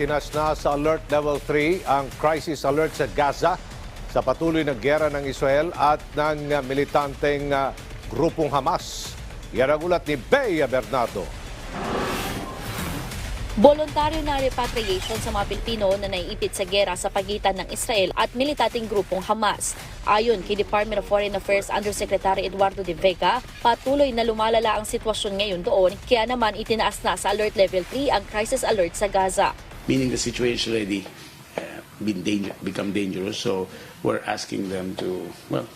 itinas na sa Alert Level 3 ang crisis alert sa Gaza sa patuloy na gera ng Israel at ng militanteng uh, grupong Hamas. Yan ang ulat ni Bea Bernardo. Voluntaryo na repatriation sa mga Pilipino na naiipit sa gera sa pagitan ng Israel at militating grupong Hamas. Ayon kay Department of Foreign Affairs Undersecretary Eduardo de Vega, patuloy na lumalala ang sitwasyon ngayon doon kaya naman itinaas na sa Alert Level 3 ang crisis alert sa Gaza. Meaning the situation already been danger, become dangerous. So we're asking them to, well,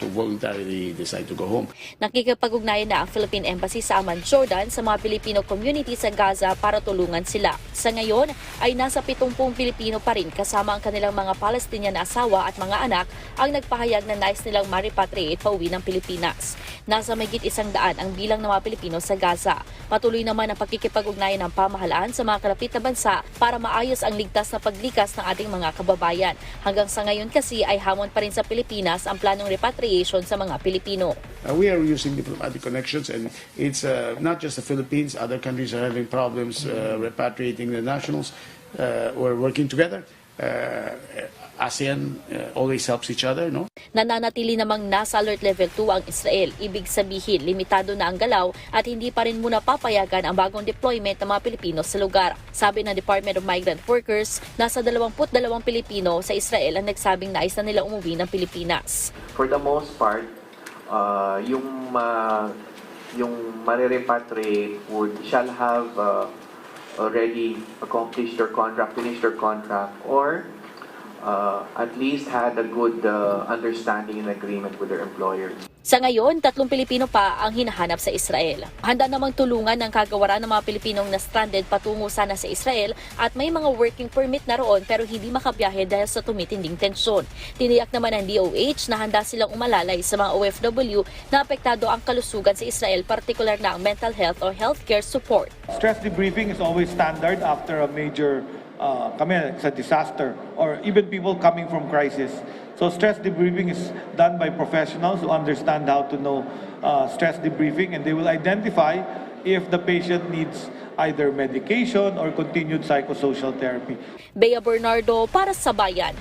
to voluntarily decide to go home. Nakikipag-ugnayan na ang Philippine Embassy sa Amman, Jordan sa mga Pilipino community sa Gaza para tulungan sila. Sa ngayon ay nasa 70 Pilipino pa rin kasama ang kanilang mga Palestinian na asawa at mga anak ang nagpahayag na nais nilang ma-repatriate pauwi ng Pilipinas. Nasa mayigit isang daan ang bilang ng mga Pilipino sa Gaza. Patuloy naman ang pakikipag-ugnayan ng pamahalaan sa mga kalapit na bansa para maayos ang ligtas na paglikas ng ating mga kababayan. Hanggang sa ngayon kasi ay hamon pa rin sa Pilipinas ang planong repatriation sa mga Pilipino. Uh, we are using diplomatic connections, and it's uh, not just the Philippines. Other countries are having problems uh, repatriating their nationals. Uh, we're working together. Uh, ASEAN uh, always helps each other, no? Nananatili namang nasa alert level 2 ang Israel. Ibig sabihin, limitado na ang galaw at hindi pa rin muna papayagan ang bagong deployment ng mga Pilipino sa lugar. Sabi ng Department of Migrant Workers, nasa 22 Pilipino sa Israel ang nagsabing nais na nila umuwi ng Pilipinas. for the most part, uh, yung ma yung marirepatriate would shall have uh, already accomplished their contract, finished their contract, or uh, at least had a good uh, understanding and agreement with their employers. Sa ngayon, tatlong Pilipino pa ang hinahanap sa Israel. Handa namang tulungan ng kagawaran ng mga Pilipinong na stranded patungo sana sa Israel at may mga working permit na roon pero hindi makabiyahe dahil sa tumitinding tensyon. Tiniyak naman ng DOH na handa silang umalalay sa mga OFW na apektado ang kalusugan sa Israel, partikular na ang mental health or healthcare support. Stress debriefing is always standard after a major uh, kami sa disaster or even people coming from crisis. So stress debriefing is done by professionals who understand how to know uh, stress debriefing and they will identify if the patient needs either medication or continued psychosocial therapy. Bea Bernardo para sa Bayan.